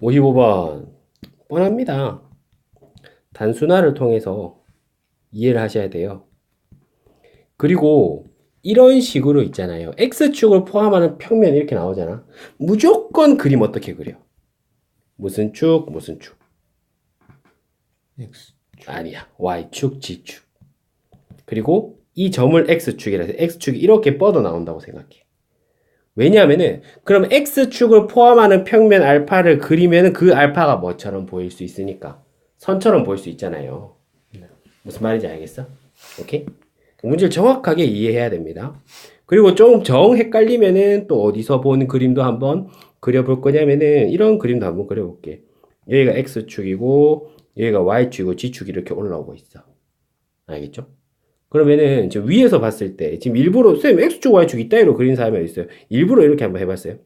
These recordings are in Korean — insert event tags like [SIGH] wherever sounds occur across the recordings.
55번. 뻔합니다. 단순화를 통해서 이해를 하셔야 돼요. 그리고 이런 식으로 있잖아요. X축을 포함하는 평면 이렇게 나오잖아. 무조건 그림 어떻게 그려? 무슨 축, 무슨 축? X 아니야. Y축, G축. 그리고 이 점을 X축이라 해서 X축이 이렇게 뻗어 나온다고 생각해. 왜냐하면은 그럼 X축을 포함하는 평면 알파를 그리면은 그 알파가 뭐처럼 보일 수 있으니까 선처럼 보일 수 있잖아요. 무슨 말인지 알겠어? 오케이? 문제를 정확하게 이해해야 됩니다. 그리고 좀정 헷갈리면은 또 어디서 본 그림도 한번 그려볼 거냐면은 이런 그림도 한번 그려볼게. 여기가 X축이고 여기가 Y축이고 G축이 이렇게 올라오고 있어. 알겠죠? 그러면은 지금 위에서 봤을 때 지금 일부러 쌤 X축 Y축 이따위로 그린 사람이 있어요. 일부러 이렇게 한번 해봤어요.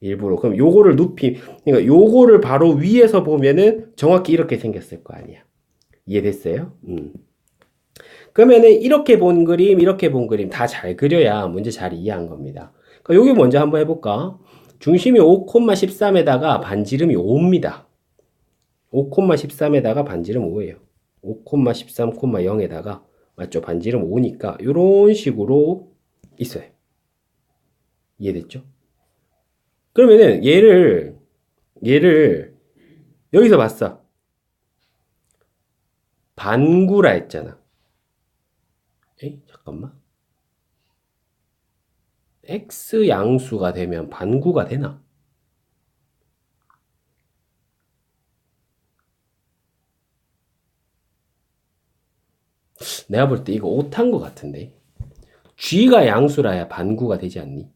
일부러 그럼 요거를 눕히 그러니까 요거를 바로 위에서 보면은 정확히 이렇게 생겼을 거 아니야. 이해됐어요? 음. 그러면은 이렇게 본 그림, 이렇게 본 그림 다 잘 그려야 문제 잘 이해한 겁니다. 그럼 여기 먼저 한번 해볼까? 중심이 5,13에다가 반지름이 5입니다. 5,13에다가 반지름 5예요. 5,13,0에다가 맞죠? 반지름 5니까 이런 식으로 있어요. 이해됐죠? 그러면은 얘를 얘를 여기서 봤어. 반구라 했잖아. 에이, 잠깐만. x 양수가 되면 반구가 되나? 내가 볼 때 이거 오탄 것 같은데. g가 양수라야 반구가 되지 않니?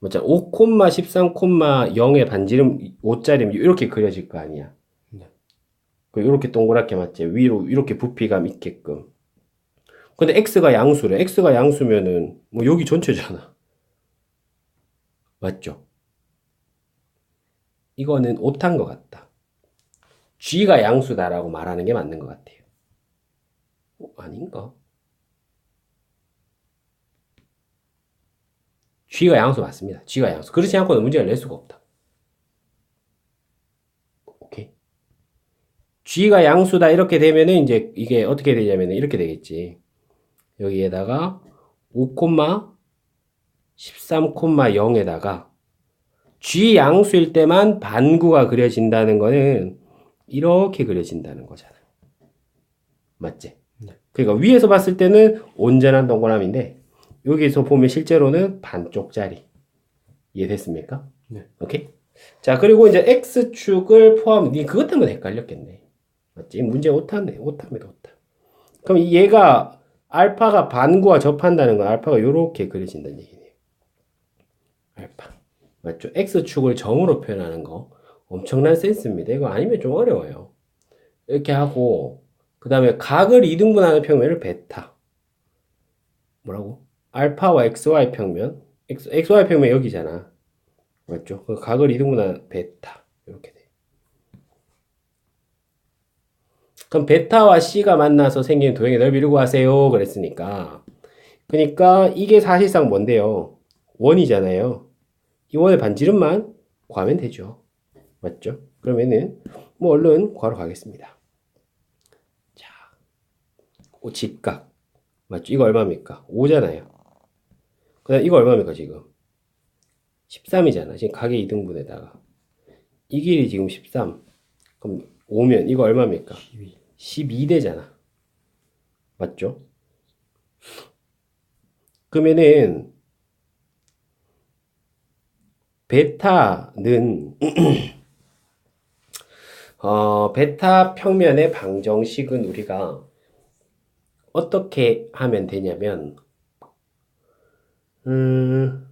맞죠? 5,13,0의 반지름 5짜리면 이렇게 그려질 거 아니야. 네. 그 이렇게 동그랗게 맞지? 위로 이렇게 부피감 있게끔. 근데 x가 양수래. x가 양수면은 뭐 여기 전체잖아. 맞죠? 이거는 오탄 것 같다. G가 양수다라고 말하는 게 맞는 것 같아요. 어, 아닌가? g가 양수 맞습니다. g가 양수. 그렇지 않고는 문제를 낼 수가 없다. g가 양수다 이렇게 되면은 이제 이게 어떻게 되냐면 이렇게 되겠지. 여기에다가 5,13,0에다가 g 양수일 때만 반구가 그려진다는 거는 이렇게 그려진다는 거잖아. 맞지? 그러니까 위에서 봤을 때는 온전한 동그라미인데 여기서 보면 실제로는 반쪽짜리. 이해됐습니까? 네. 오케이? 자, 그리고 이제 X축을 포함, 니 그것 때문에 헷갈렸겠네. 맞지? 문제 오타네. 오타입니다, 오타. 그럼 이 얘가 알파가 반구와 접한다는 건 알파가 이렇게 그려진다는 얘기네요. 알파. 맞죠? X축을 정으로 표현하는 거. 엄청난 센스입니다. 이거 아니면 좀 어려워요. 이렇게 하고, 그 다음에 각을 2등분하는 평면을 베타. 뭐라고? 알파와 XY 평면. X, XY 평면 여기잖아. 맞죠? 그 각을 2등분하는 베타. 이렇게 돼. 그럼 베타와 C가 만나서 생기는 도형의 넓이를 구하세요. 그랬으니까. 그러니까 이게 사실상 뭔데요? 원이잖아요. 이 원의 반지름만 구하면 되죠. 맞죠? 그러면은 뭐 얼른 구하러 가겠습니다. 자, 오, 직각. 맞죠? 이거 얼마입니까? 5잖아요. 그 다음 이거 얼마입니까, 지금? 13이잖아. 지금 가게 2등분에다가. 이 길이 지금 13. 그럼 5면 이거 얼마입니까? 12 12대잖아. 맞죠? 그러면은 베타는 [CLEARS THROAT] 어, 베타 평면의 방정식은 우리가 어떻게 하면 되냐면 음,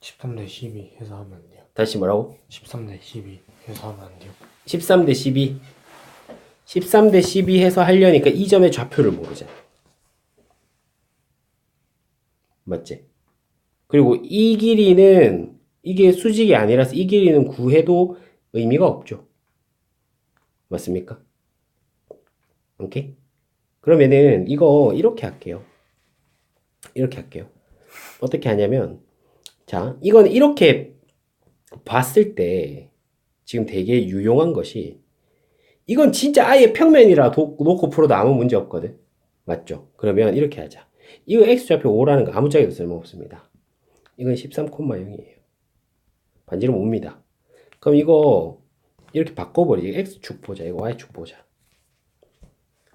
13대 12 해서 하면 안 돼요 다시 뭐라고? 13대 12 해서 하면 안 돼요 13대 12. 13대 12 해서 하려니까 이 점의 좌표를 모르잖아. 맞지? 그리고 이 길이는 이게 수직이 아니라서 이 길이는 구해도 의미가 없죠. 맞습니까? 오케이? 그러면은 이거 이렇게 할게요. 이렇게 할게요. 어떻게 하냐면 자, 이건 이렇게 봤을 때 지금 되게 유용한 것이 이건 진짜 아예 평면이라 도- 놓고 풀어도 아무 문제 없거든. 맞죠? 그러면 이렇게 하자. 이거 x좌표 5라는 거 아무짝에도 쓸모없습니다. 이건 13,0이에요. 반지름 5입니다. 그럼 이거 이렇게 바꿔버리지. x축 보자. 이거 y축 보자.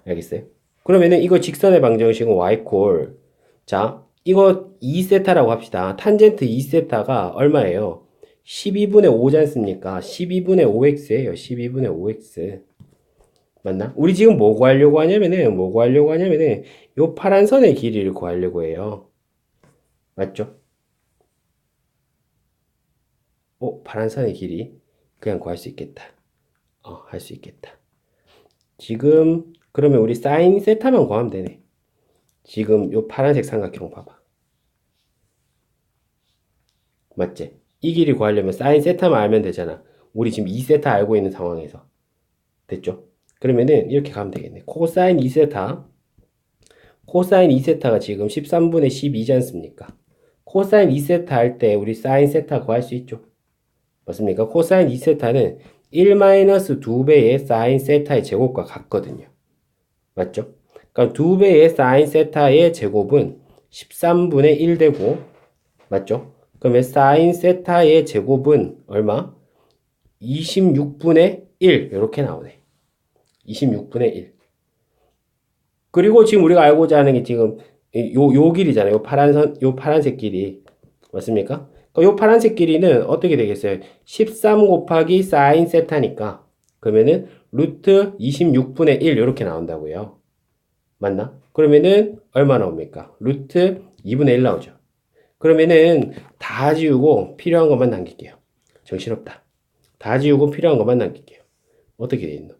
알겠어요? 그러면은 이거 직선의 방정식은 y콜. 자, 이거 2세타라고 합시다. 탄젠트 2세타가 얼마예요? 12분의 5지 않습니까? 12분의 5x예요. 12분의 5x. 맞나? 우리 지금 뭐 구하려고 하냐면은, 뭐 구하려고 하냐면은, 요 파란 선의 길이를 구하려고 해요. 맞죠? 어, 파란 선의 길이. 그냥 구할 수 있겠다. 어, 할 수 있겠다. 지금, 그러면 우리 사인 세타만 구하면 되네. 지금 요 파란색 삼각형 봐봐. 맞지? 이 길이 구하려면 사인 세타만 알면 되잖아. 우리 지금 2세타 알고 있는 상황에서. 됐죠? 그러면은 이렇게 가면 되겠네. 코사인 2세타. 코사인 2세타가 지금 13분의 12지 않습니까? 코사인 2세타 할 때 우리 사인 세타 구할 수 있죠? 맞습니까? 코사인 2세타는 1-2배의 사인 세타의 제곱과 같거든요. 맞죠? 그러니까 2배의 사인 세타의 제곱은 13분의 1 되고 맞죠? 그러면 사인 세타의 제곱은 얼마? 26분의 1 이렇게 나오네. 26분의 1. 그리고 지금 우리가 알고자 하는 게 지금 이- 요, 요 길이잖아요. 요 파란 선, 요 파란색 길이. 맞습니까? 요 파란색 길이는 어떻게 되겠어요? 13 곱하기 사인 세타니까. 그러면은 루트 26분의 1 이렇게 나온다고요. 맞나? 그러면은 얼마 나옵니까? 루트 2분의 1 나오죠. 그러면은 다 지우고 필요한 것만 남길게요. 정신없다. 다 지우고 필요한 것만 남길게요. 어떻게 돼 있노?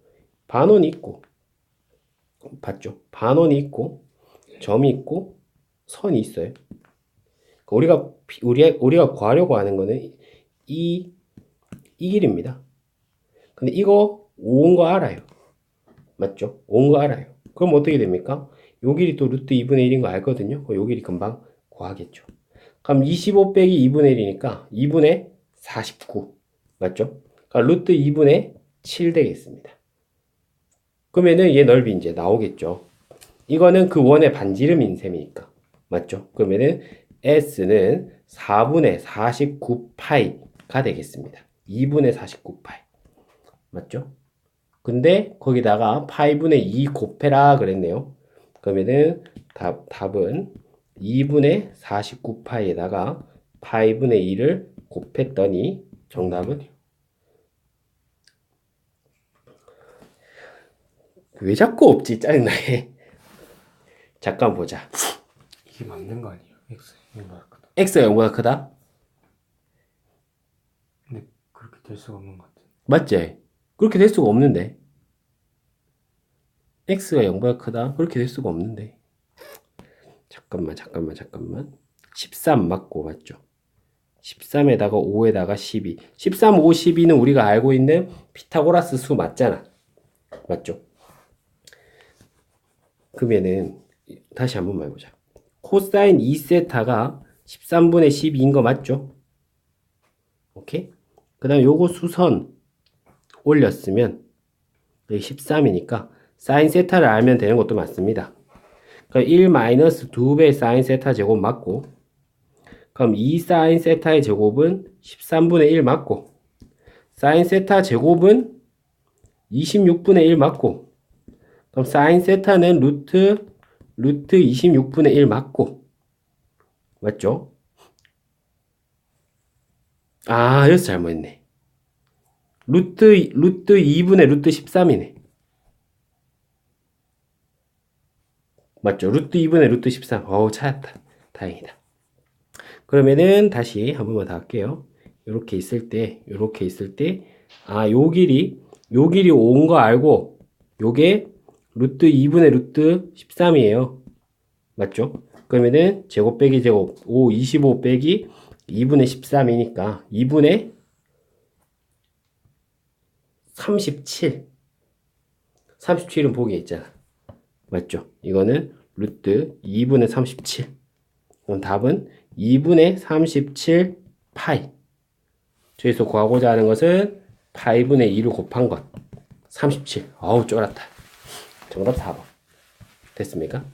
반원이 있고, 봤죠? 반원이 있고, 점이 있고, 선이 있어요. 그러니까 우리가 피- 우리 우리가 구하려고 하는 거는 이, 이 길입니다. 근데 이거 온거 알아요. 맞죠? 온거 알아요. 그럼 어떻게 됩니까? 요 길이 또 루트 2분의 1인 거 알거든요. 요 길이 금방 구하겠죠. 그럼 25 빼기 2분의 1이니까 2분의 49. 맞죠? 그러니까 루트 2분의 7 되겠습니다. 그러면은 얘 넓이 이제 나오겠죠. 이거는 그 원의 반지름인 셈이니까. 맞죠? 그러면은 S는 4분의 49파이가 되겠습니다. 2분의 49파이. 맞죠? 근데 거기다가 파이분의 2 곱해라 그랬네요. 그러면은 답, 답은 2분의 49파이에다가 파이분의 2를 곱했더니 정답은 왜 자꾸 없지? 짜증나게. [LAUGHS] 잠깐 보자. 이게 맞는 거 아니에요? X. x가 0보다 크다? 근데 그렇게 될 수가 없는 것 같아. 맞지? 그렇게 될 수가 없는데. x가 0보다 크다? 그렇게 될 수가 없는데. 잠깐만, 잠깐만, 잠깐만. 13 맞고, 맞죠? 13에다가 5에다가 12. 13, 5, 12는 우리가 알고 있는 피타고라스 수 맞잖아. 맞죠? 그러면은, 다시 한 번만 해보자. 코사인 2세타가 13분의 12인 거 맞죠? 오케이? 그 다음 요거 수선 올렸으면 여기 13이니까 사인 세타를 알면 되는 것도 맞습니다. 그럼 1 마이너스 2배 사인 세타 제곱 맞고 그럼 2 사인 세타의 제곱은 13분의 1 맞고 사인 세타 제곱은 26분의 1 맞고 그럼 사인 세타는 루트 루트 26분의 1 맞고. 맞죠? 아 여기서 잘못했네. 루트 루트 2분의 루트 13이네. 맞죠? 루트 2분의 루트 13 어우 찾았다. 다행이다. 그러면은 다시 한 번만 더 할게요. 이렇게 있을 때 이렇게 있을 때 아 요 길이 요 길이 온 거 알고 요게 루트 2분의 루트 13이에요 맞죠? 그러면은 제곱 빼기 제곱 5 25 빼기 2분의 13이니까 2분의 37 37은 보기에 있잖아 맞죠? 이거는 루트 2분의 37 그럼 답은 2분의 37 파이. 저기서 구하고자 하는 것은 파이분의 2를 곱한 것. 37. 어우, 쫄았다. 정답 4번. 됐습니까?